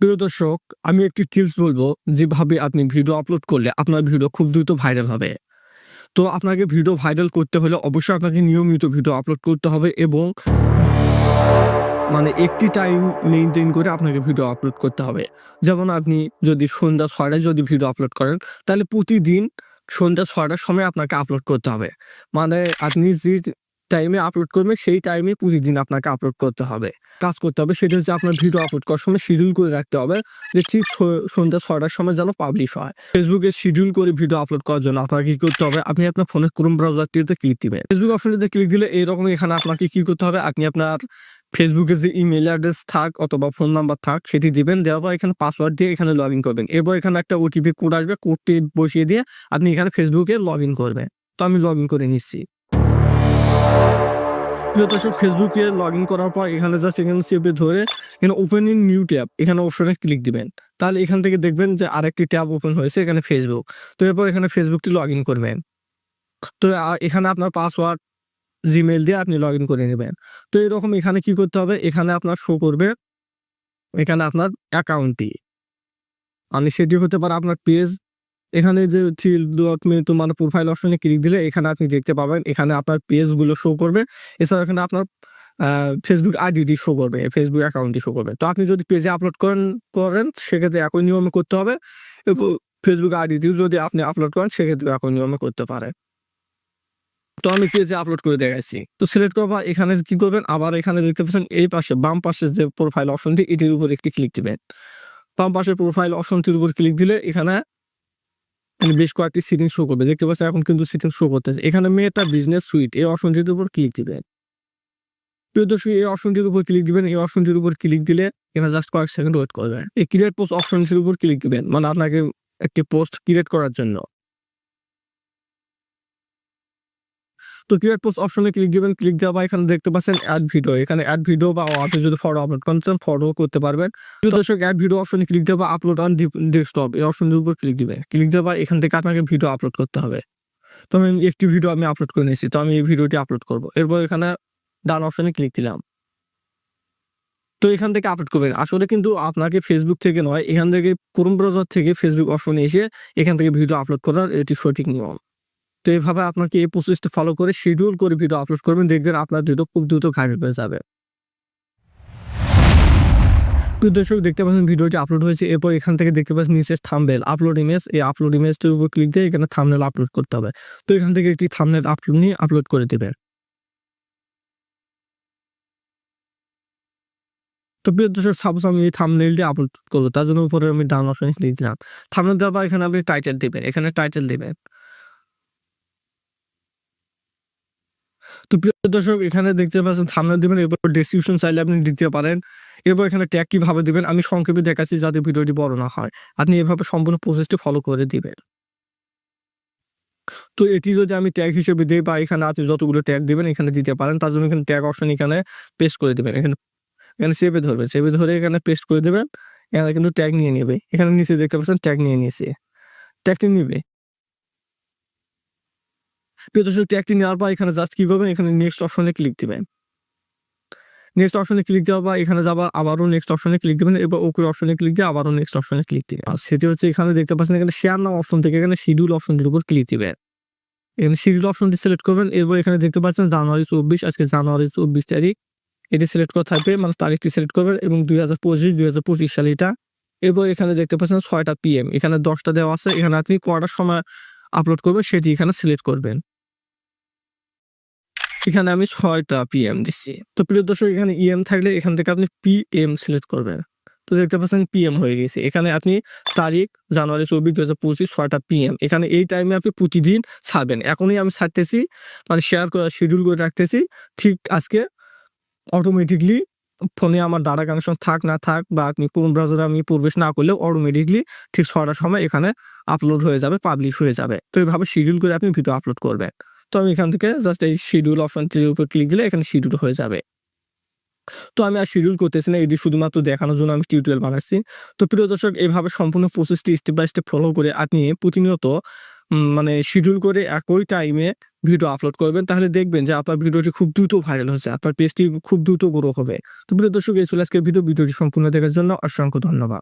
প্রিয় দর্শক, আমি একটি টিপস বলব যেভাবে আপনি ভিডিও আপলোড করলে আপনার ভিডিও খুব দ্রুত ভাইরাল হবে। তো আপনাকে ভিডিও ভাইরাল করতে হলে অবশ্যই আপনাকে নিয়মিত ভিডিও আপলোড করতে হবে এবং মানে একটি টাইম মেনটেন করে আপনাকে ভিডিও আপলোড করতে হবে। যেমন আপনি যদি সন্ধ্যা ছয়টায় যদি ভিডিও আপলোড করেন, তাহলে প্রতিদিন সন্ধ্যা ছয়টার সময় আপনাকে আপলোড করতে হবে। মানে আপনি যে টাইমে আপলোড করবে, সেই টাইমে প্রতিদিন আপনাকে আপলোড করতে হবে। কাজ করতে হবে সেটা হচ্ছে আপনার ভিডিও আপলোড করার সময় শিডিউল করে রাখতে হবে, যে ঠিক সন্ধ্যা ছয়টার সময় যেন পাবলিশ হয়। ফেসবুকে শিডিউল করে ভিডিও আপলোড করার জন্য আপনাকে কি করতে হবে? আপনি আপনার ফোনের ক্রোম ব্রাউজারটিতে ক্লিক দিবেন। ফেসবুক অপশনটিতে ক্লিক দিলে এরকম এখানে আপনাকে কি করতে হবে? আপনি আপনার ফেসবুকে যে ইমেল অ্যাড্রেস থাক অথবা ফোন নাম্বার থাক, সেটি দিবেন, দেওয়ার পর এখানে পাসওয়ার্ড দিয়ে এখানে লগ ইন করবেন। এরপর এখানে একটা ওটিপি কোড আসবে কোডটি বসিয়ে দিয়ে আপনি এখানে ফেসবুকে লগ ইন করবেন। তো আমি লগ ইন করে নিচ্ছি। প্রিয় দর্শক ফেসবুকে লগ ইন করার পর এখানে জাস্ট এখানে চেপে ধরে এখানে ওপেন ইন নিউ ট্যাব এখানে অপশনে ক্লিক দিবেন। তাহলে এখান থেকে দেখবেন যে আরেকটি ট্যাব ওপেন হয়েছে, এখানে ফেসবুক তো এরপর এখানে ফেসবুকটি লগ ইন করবেন। তো এখানে আপনার পাসওয়ার্ড জিমেল দিয়ে আপনি লগ ইন করে নেবেন। তো এরকম এখানে কি করতে হবে? এখানে আপনার শো করবে, এখানে আপনার অ্যাকাউন্টটি মানে সেটি হতে পারে আপনার পেজ এখানে যে থ্রি ডট মেনু মানে প্রোফাইল অপশনে ক্লিক দিলে এখানে আপনি দেখতে পাবেন। এখানে আপনার পেজগুলো শো করবে। এছাড়া এখানে আপনার ফেসবুক আইডিটি শো করবে ফেসবুক অ্যাকাউন্টটি শো করবে। তো আপনি যদি পেজে আপলোড করেন করেন, সেক্ষেত্রে একই নিয়মে করতে হবে। ফেসবুক আইডিটিও যদি আপনি আপলোড করেন সেক্ষেত্রে একই নিয়মে করতে পারে। তো আমি পেজে আপলোড করে দেখাচ্ছি তো সিলেক্ট করার পর এখানে কি করবেন? আবার এখানে দেখতে পাচ্ছেন, এই পাশে, বাম পাশে যে প্রোফাইল অপশনটি এটির উপর একটি ক্লিক দিবেন। বাম পাশে প্রোফাইল অপশনটির উপর ক্লিক দিলে এখানে বেশ কয়েকটি সিটিং শো করবে। দেখতে পাচ্ছেন এখন কিন্তু সিটিং শো করতেছে। এখানে মেয়েটা বিজনেস সুইট এই অপশনটির উপর ক্লিক দিবেন প্রিয় দর্শক, এই অপশনটির উপর ক্লিক দিবেন, এই অপশনটির উপর ক্লিক দিলে এখানে জাস্ট কয়েক সেকেন্ড ওয়েট করবেন। এই ক্রিয়েট পোস্ট অপশনটির উপর ক্লিক দিবেন। মানে আপনাকে একটি পোস্ট ক্রিয়েট করার জন্য। তো ক্রিয়েট পোস্ট অপশনে ক্লিক দিবেন ক্লিক দেওয়া এখানে দেখতে পাচ্ছেন অ্যাড ভিডিও এখানে অ্যাড ভিডিও বা আপনি যদি ফটো আপলোড করতে চান ফটো করতে পারবেন। দর্শক অ্যাড ভিডিও অপশনে ক্লিক দেওয়া আপলোড অন ডেস্কটপ এই অপশনের উপর ক্লিক দিবেন। ক্লিক দেওয়া এখান থেকে আপনাকে ভিডিও আপলোড করতে হবে। তো আমি একটি ভিডিও আমি আপলোড করে নিয়েছি, তো আমি এই ভিডিওটি আপলোড করব। এরপর এখানে ডান অপশনে ক্লিক দিলাম। তো এখান থেকে আপলোড করবেন। আসলে কিন্তু আপনাকে ফেসবুক থেকে নয়, এখান থেকে ক্রোম ব্রাউজার থেকে ফেসবুক অপশনে এসে এখান থেকে ভিডিও আপলোড করার এটি সঠিক নিয়ম। তো এইভাবে আপনাকে এই প্রসেসটা ফলো করে শিডিউল করে ভিডিও আপলোড করবেন, দেখবেন আপনার ভিডিও খুব দ্রুত ভাইরাল হয়ে যাবে। প্রিয় দর্শক, দেখতে পাচ্ছেন ভিডিওটি আপলোড হয়েছে, এরপর এখান থেকে দেখতে পাচ্ছেন নিচে থামবেল আপলোড ইমেজ এই আপলোড ইমেজটির উপর ক্লিক দিয়ে এখানে থামনেল আপলোড করতে হবে। তো এখান থেকে একটি থামনেল আপলোড নিয়ে আপলোড করে দেবেন। তো প্রিয় দর্শক সাপোজ আমি এই থামনেলটি আপলোড করব, তার জন্য উপরে আমি ডাউন অপশনে ক্লিক দিলাম। থামনেল দেওয়ার পর এখানে আপনি টাইটেল দিবেন, এখানে টাইটেল দিবেন। তো প্রিয় দর্শক, এখানে দেখতে পাচ্ছেন থামনেল দিবেন, এরপর ডেসক্রিপশন চাইলে আপনি দিতে পারেন। এরপর এখানে ট্যাগ কীভাবে দিবেন, আমি সংক্ষেপে দেখাচ্ছি যাতে ভিডিওটি বড় না হয়। আপনি এভাবে সম্পূর্ণ প্রসেসটি ফলো করে দিবেন। তো এটি যদি আমি ট্যাগ হিসেবে দিই বা এখানে আপনি যতগুলো ট্যাগ দিবেন, এখানে দিতে পারেন। তার জন্য এখানে ট্যাগ অপশন এখানে পেস্ট করে দিবেন। এখানে এখানে সেভে ধরবে সেভে ধরে এখানে পেস্ট করে দেবেন। এখানে কিন্তু ট্যাগ নিয়ে নেবে। এখানে নিচে দেখতে পাচ্ছেন ট্যাগ নিয়ে নিয়েছে। ট্যাগটি নিবে। প্রিয় ট্যাগটি নেওয়ার পর এখানে জাস্ট কি করবেন? এখানে নেক্সট অপশনে ক্লিক দিবেন। নেক্সট অপশনে ক্লিক দেওয়া বা এখানে যাবার আবারও নেক্সট অপশনে ক্লিক দিবেন। এবার ওকে অপশনে ক্লিক দিয়ে আবারও নেক্সট অপশনে ক্লিক দিবেন। আর সেটি হচ্ছে এখানে দেখতে পাচ্ছেন এখানে শেয়ার নাম অপশন থেকে এখানে শিডিউল অপশনটির উপর ক্লিক দিবেন। এখানে শিডিউল অপশনটি সিলেক্ট করবেন। এরপর এখানে দেখতে পাচ্ছেন জানুয়ারি চব্বিশ, আজকে জানুয়ারি চব্বিশ তারিখ। এটি সিলেক্ট করা থাকবে মানে তারিখটি সিলেক্ট করবেন এবং দুই হাজার পঁচিশ, দুই হাজার পঁচিশ সাল এটা। এরপর এখানে দেখতে পাচ্ছেন ছয়টা পিএম এখানে দশটা দেওয়া আছে। এখানে আপনি কটার সময় আপলোড করবেন সেটি এখানে সিলেক্ট করবেন। এখানে আমি ছয়টা পিএম দিচ্ছি তো প্রিয় দর্শক, এখানে ইএম থাকলে এখান থেকে আপনি পিএম সিলেক্ট করবেন। তো দেখতে পাচ্ছেন পিএম হয়ে গেছে। এখানে আপনি তারিখ, জানুয়ারি, চব্বিশ দু হাজার পঁচিশ ছয়টা পিএম এখানে এই টাইমে আপনি প্রতিদিন ছাড়বেন। এখনই আমি ছাড়তেছি মানে শেয়ার করা শিডিউল করে রাখতেছি। ঠিক আজকে অটোমেটিকলি ফোনে আমার ডাটা কানেকশন থাক, না থাক, বা আপনি কোন ব্রাউজারে আমি প্রবেশ না করলেও অটোমেটিকলি ঠিক ছটার সময় এখানে আপলোড হয়ে যাবে পাবলিশ হয়ে যাবে। তো এইভাবে শিডিউল করে আপনি ভিডিও আপলোড করবেন। তো আমি এখান থেকে জাস্ট এই শিডিউল অপশনটির উপর ক্লিক দিলে এখানে শিডিউল হয়ে যাবে। তো আমি আর শিডিউল করতেছি না এটি শুধুমাত্র দেখানোর জন্য আমি টিউটোরিয়াল বানাচ্ছি। তো প্রিয় দর্শক এইভাবে সম্পূর্ণ প্রসেসটি স্টেপ বাই স্টেপ ফলো করে আপনি প্রতিনিয়ত মানে শিডিউল করে একই টাইমে ভিডিও আপলোড করবেন, তাহলে দেখবেন যে আপনার ভিডিওটি খুব দ্রুত ভাইরাল হচ্ছে আপনার পেজটি খুব দ্রুত গ্রো হবে। তো প্রিয় দর্শক, এই চলে আজকের ভিডিও ভিডিওটি সম্পূর্ণ দেখার জন্য অসংখ্য ধন্যবাদ।